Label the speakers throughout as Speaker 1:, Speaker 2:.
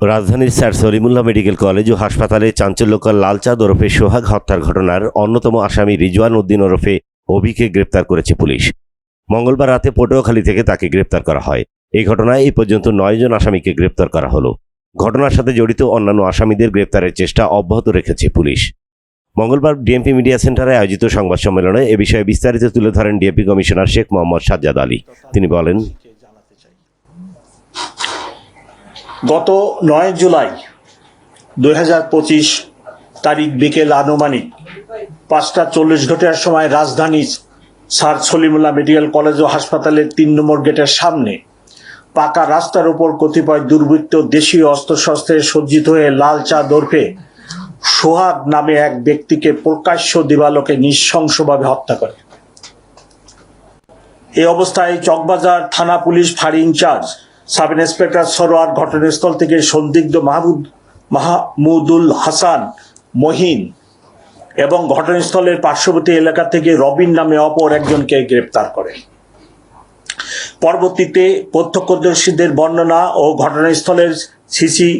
Speaker 1: রাজধানীর sir Salimullah medical college ও হাসপাতালে চাঞ্চল্যকর লালচাঁদ ওরফে সোহাগ হত্যার ঘটনার অন্যতম আসামি রিজওয়ান উদ্দিন ওরফে অভিকে গ্রেপ্তার করেছে পুলিশ। মঙ্গলবার রাতে পটুয়াখালী থেকে তাকে গ্রেপ্তার করা হয়। এই ঘটনায় এই পর্যন্ত নয়জন আসামিকে গ্রেপ্তার করা হলো। ঘটনার সাথে জড়িত অন্যান্য আসামিদের গ্রেপ্তারের চেষ্টা অব্যাহত রেখেছে পুলিশ। মঙ্গলবার ডিএমপি মিডিয়া সেন্টারে আয়োজিত সংবাদ সম্মেলনে এ বিষয়ে বিস্তারিত তুলে ধরেন ডিএমপি কমিশনার শেখ মোহাম্মদ সাজ্জাদ আলী। তিনি বলেন
Speaker 2: গত নয় জুলাই দুই হাজার পঁচিশ তারিখ বিকেল আনুমানিক পাঁচটা চল্লিশ ঘটিয়ার সময় রাজধানী স্যার সলিমুল্লাহ মেডিকেল কলেজ ও হাসপাতালের তিন নম্বর গেটের সামনে পাকা রাস্তার উপর কতিপয় দুর্বৃত্ত দেশীয় অস্ত্রশস্ত্রে সজ্জিত হয়ে লাল চা দর্ফে সোহাগ নামে এক ব্যক্তিকে প্রকাশ্য দিবালোকে নৃশংসভাবে হত্যা করে। এ অবস্থায় চকবাজার থানা পুলিশ ফাঁড়ি ইনচার্জ সাব ইন্সপেক্টর সরোয়ার ঘটনাস্থল থেকে সন্দিগ্ধ মাহমুদ মাহমুদুল হাসান মহিন এবং ঘটনাস্থলের পার্শ্ববর্তী এলাকা থেকে রবিন নামে অপর একজনকে গ্রেপ্তার করে। পরবর্তীতে প্রত্যক্ষদর্শীদের বর্ণনা ও ঘটনাস্থলের সিসি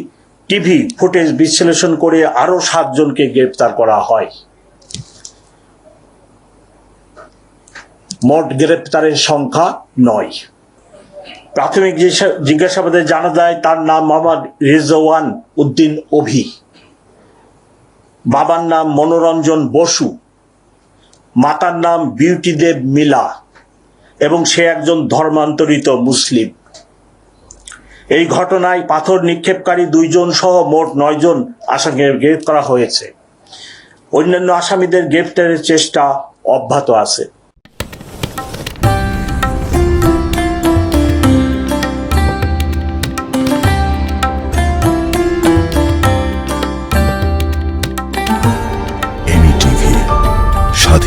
Speaker 2: টিভি ফুটেজ বিশ্লেষণ করে আরও সাতজনকে গ্রেপ্তার করা হয়। মোট গ্রেপ্তারের সংখ্যা নয়। প্রাথমিক জিজ্ঞাসাবাদে জানা যায়, তার নাম মোহাম্মদ রেজওয়ান উদ্দিন অভি। বাবার নাম মনোরঞ্জন বসু। মাতার নাম বিউটি দেব মিলা। এবং সে একজন ধর্মান্তরিত মুসলিম। এই ঘটনায় পাথর নিক্ষেপকারী দুইজন সহ মোট নয়জন আসামিকে গ্রেফতার করা হয়েছে। অন্যান্য আসামিদের গ্রেফতারের চেষ্টা অব্যাহত আছে।